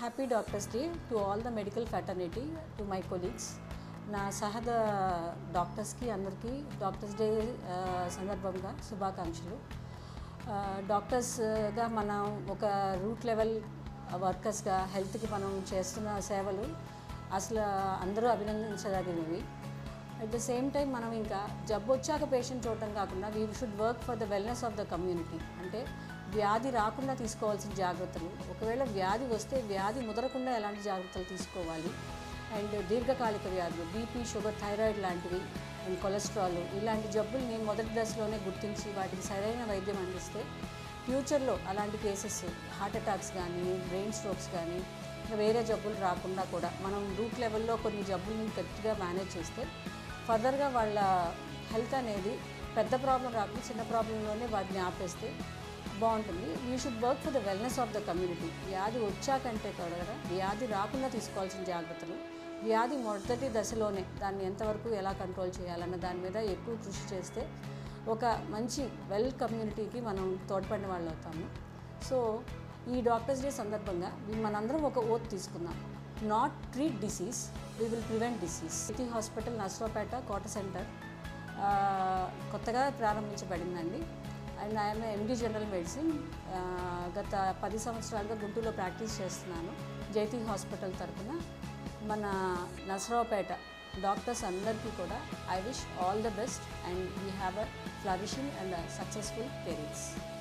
Happy doctors day to all the medical fraternity to my colleagues నా సహద డాక్టర్స్కి అందరికీ డాక్టర్స్ డే సందర్భంగా శుభాకాంక్షలు. డాక్టర్స్గా మనం ఒక రూట్ లెవెల్ వర్కర్స్గా హెల్త్కి మనం చేస్తున్న సేవలు అసలు అందరూ అభినందించదగినవి. అట్ ద సేమ్ టైం మనం ఇంకా జబ్బు వచ్చాక పేషెంట్ చూడటం కాకుండా we should work for the wellness of the community అంటే వ్యాధి రాకుండా తీసుకోవాల్సిన జాగ్రత్తలు. ఒకవేళ వ్యాధి వస్తే వ్యాధి ముదరకుండా ఎలాంటి జాగ్రత్తలు తీసుకోవాలి? అండ్ దీర్ఘకాలిక వ్యాధులు బీపీ షుగర్ థైరాయిడ్ లాంటివి అండ్ కొలెస్ట్రాల్ ఇలాంటి జబ్బుల్ని మొదటి దశలోనే గుర్తించి వాటికి సరైన వైద్యం అందిస్తే ఫ్యూచర్లో అలాంటి కేసెస్ హార్ట్ అటాక్స్ కానీ బ్రెయిన్ స్ట్రోక్స్ కానీ ఇంకా వేరే జబ్బులు రాకుండా కూడా మనం రూట్ లెవెల్లో కొన్ని జబ్బుల్ని గట్టిగా మేనేజ్ చేస్తే ఫర్దర్గా వాళ్ళ హెల్త్ అనేది పెద్ద ప్రాబ్లం రాకుండా చిన్న ప్రాబ్లంలోనే వాటిని ఆపేస్తే బాగుంటుంది. We should work for the wellness of the community. వ్యాధి వచ్చాకంటే కూడా వ్యాధి రాకుండా తీసుకోవాల్సిన జాగ్రత్తలు వ్యాధి మొదటి దశలోనే దాన్ని ఎంతవరకు ఎలా కంట్రోల్ చేయాలన్న దాని మీద ఎక్కువ కృషి చేస్తే ఒక మంచి వెల్ కమ్యూనిటీకి మనం తోడ్పడిన వాళ్ళు అవుతాము సో ఈ డాక్టర్స్ డే సందర్భంగా మనందరం ఒక ఓత్ తీసుకుందాం. Not treat disease we will prevent disease city hospital Narasaraopet Kota center కొత్తగా ప్రారంభించబడిందండి. And I'm MD general medicine గత పది సంవత్సరాలుగా గుంటూరులో ప్రాక్టీస్ చేస్తున్నాను. జైతి హాస్పిటల్ తరఫున మన నర్సరావుపేట డాక్టర్స్ అందరికీ కూడా I wish all the best and we have a flourishing and successful careers